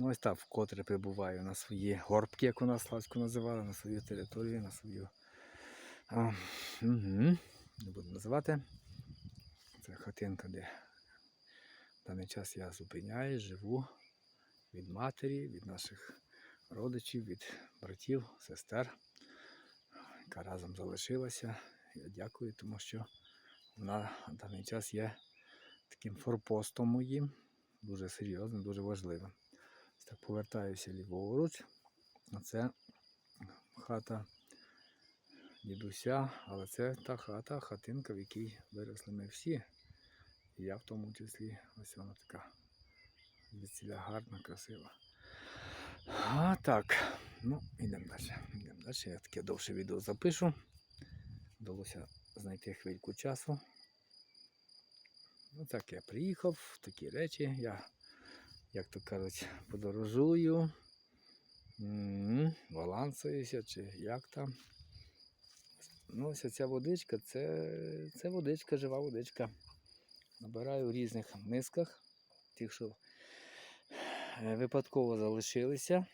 Ну ось так вкотре прибуваю на свої горбки, як у нас Славську називали, на свою територію, на свою. А, угу, не буду називати. Це хатинка, де в даний час я зупиняюсь, живу від матері, від наших родичів, від братів, сестер, яка разом залишилася. Я дякую, тому що вона в даний час є таким форпостом моїм, дуже серйозним, дуже важливим. Так повертаюся ліворуч. Це хата дідуся, але це та хата, хатинка, в якій виросли ми всі. І я в тому числі. Ось вона така звідсіля гарна, красива. А так, ну, йдемо далі. Йдемо далі. Я таке довше відео запишу. Вдалося знайти хвильку часу. Ну так, я приїхав, такі речі. Я, як то кажуть, подорожую, балансуюся, чи як там. Ну, ось ця водичка, це, це водичка, жива водичка. Набираю в різних мисках, тих, що е, випадково залишилися.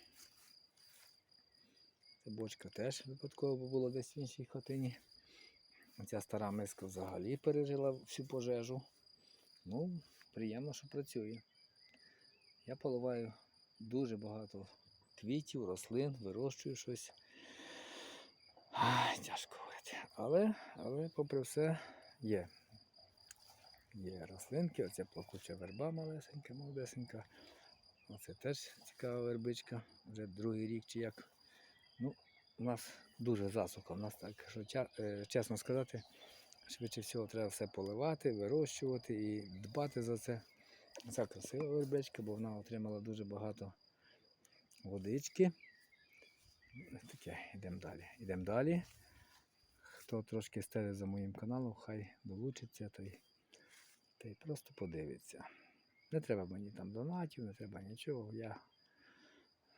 Ця бочка теж випадково була десь в іншій хатині. Ця стара миска взагалі пережила всю пожежу. Ну, приємно, що працює. Я поливаю дуже багато квітів, рослин, вирощую щось. Ай, тяжко говорити. Але, але попри все є. Є рослинки, оце плакуча верба малесенька, молодесенька. Оце теж цікава вербичка, вже другий рік чи як. Ну, у нас дуже засуха. У нас так, що е, чесно сказати, швидше всього треба все поливати, вирощувати і дбати за це. Ця красива вербичка, бо вона отримала дуже багато водички. Таке, йдемо далі. Йдемо далі. Хто трошки стежить за моїм каналом, хай долучиться та й, просто подивиться. Не треба мені там донатів, не треба нічого. Я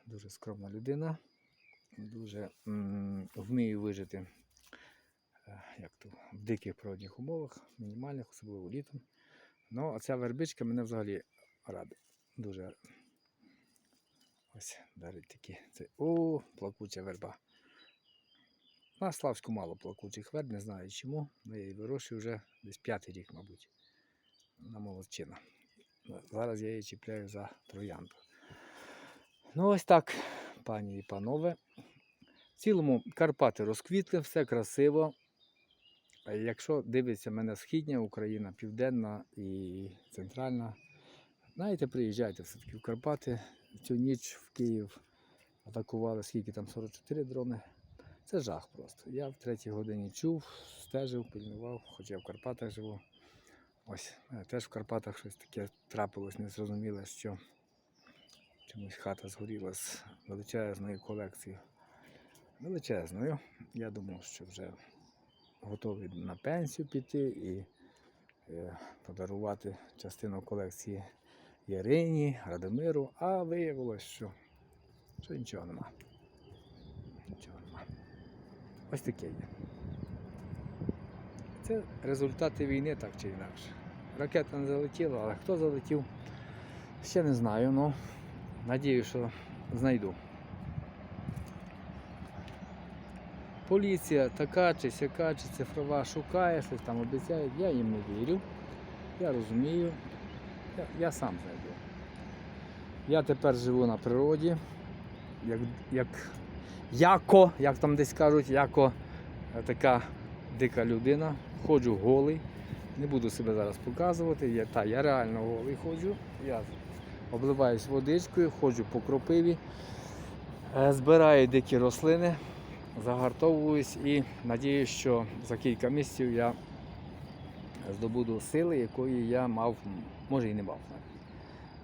дуже скромна людина, дуже вмію вижити е, як то, в диких природних умовах, мінімальних, особливо літом. Ну, а ця вербичка мене взагалі радить. Дуже ось дарить такі. Це, о, плакуча верба. На Славську мало плакучих верб, не знаю чому. але Я її вирощую вже десь п'ятий рік, мабуть. На молодчина. Зараз я її чіпляю за троянду. Ну, ось так, пані і панове. В цілому Карпати розквітли, все красиво. Якщо дивиться мене східня Україна, південна і центральна, знаєте, приїжджайте все-таки в Карпати. Цю ніч в Київ атакували, скільки там 44 дрони. Це жах просто. Я в третій годині чув, стежив, пильнував, хоча я в Карпатах живу. Ось, теж в Карпатах щось таке трапилось, незрозуміле, що чомусь хата згоріла з величезною колекцією. Величезною. Я думав, що вже готовий на пенсію піти і е, подарувати частину колекції Ярині, Радомиру, а виявилось, що, що нічого нема. Нічого нема. Ось таке є. Це результати війни, так чи інакше. Ракета не залетіла, але хто залетів, ще не знаю, але надію, що знайду. Поліція така чи сяка, чи цифрова шукає, щось там обіцяють. Я їм не вірю. Я розумію. Я, я сам знайду. Я тепер живу на природі, як, як яко, як там десь кажуть, яко е, така дика людина. Ходжу голий. Не буду себе зараз показувати. Я, та, я реально голий ходжу. Я обливаюсь водичкою, ходжу по кропиві, е, збираю дикі рослини, загартовуюсь і надіюсь, що за кілька місяців я здобуду сили, якої я мав, може і не мав навіть.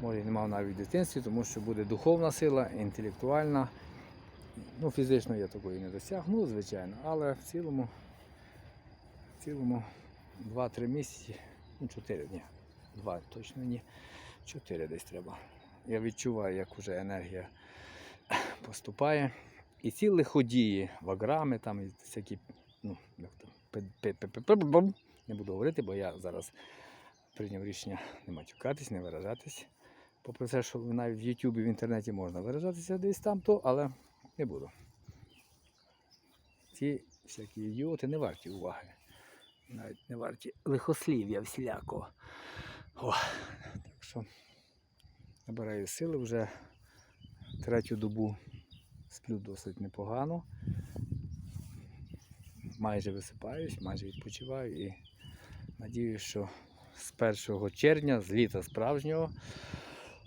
Може і не мав навіть в дитинстві, тому що буде духовна сила, інтелектуальна. Ну, фізично я такої не досягну, звичайно, але в цілому, в цілому 2-3 місяці, ну 4 дні. 2 точно ні. 4 десь треба. Я відчуваю, як вже енергія поступає. І ці лиходії, ваграми, там і всякі, ну, як там, не буду говорити, бо я зараз прийняв рішення не матюкатись, не виражатись. Попри те, що навіть в Ютубі, в інтернеті можна виражатися десь там, то, але не буду. Ці всякі ідіоти не варті уваги. Навіть не варті лихослів'я всілякого. О, так що набираю сили вже третю добу сплю досить непогано. Майже висипаюсь, майже відпочиваю і надіюсь, що з 1 червня, з літа справжнього.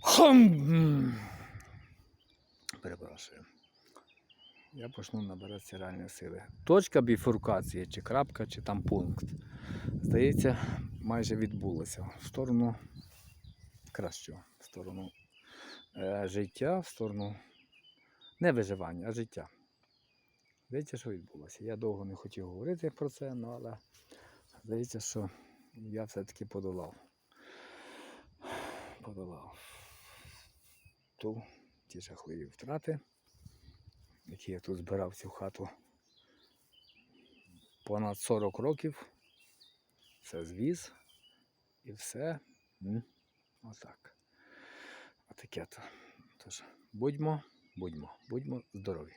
Хм! Перепрошую. Я почну набиратися реальної сили. Точка біфуркації, чи крапка, чи там пункт. Здається, майже відбулося в сторону кращого, в сторону е, життя, в сторону не виживання, а життя. Здається, що відбулося. Я довго не хотів говорити про це, ну, але здається, що я все-таки подолав. Подолав ту, ті жахливі втрати, які я тут збирав цю хату понад 40 років. Все звіз і все. Отак. Отаке то. Тож, будьмо, будьмо, будьмо здорові.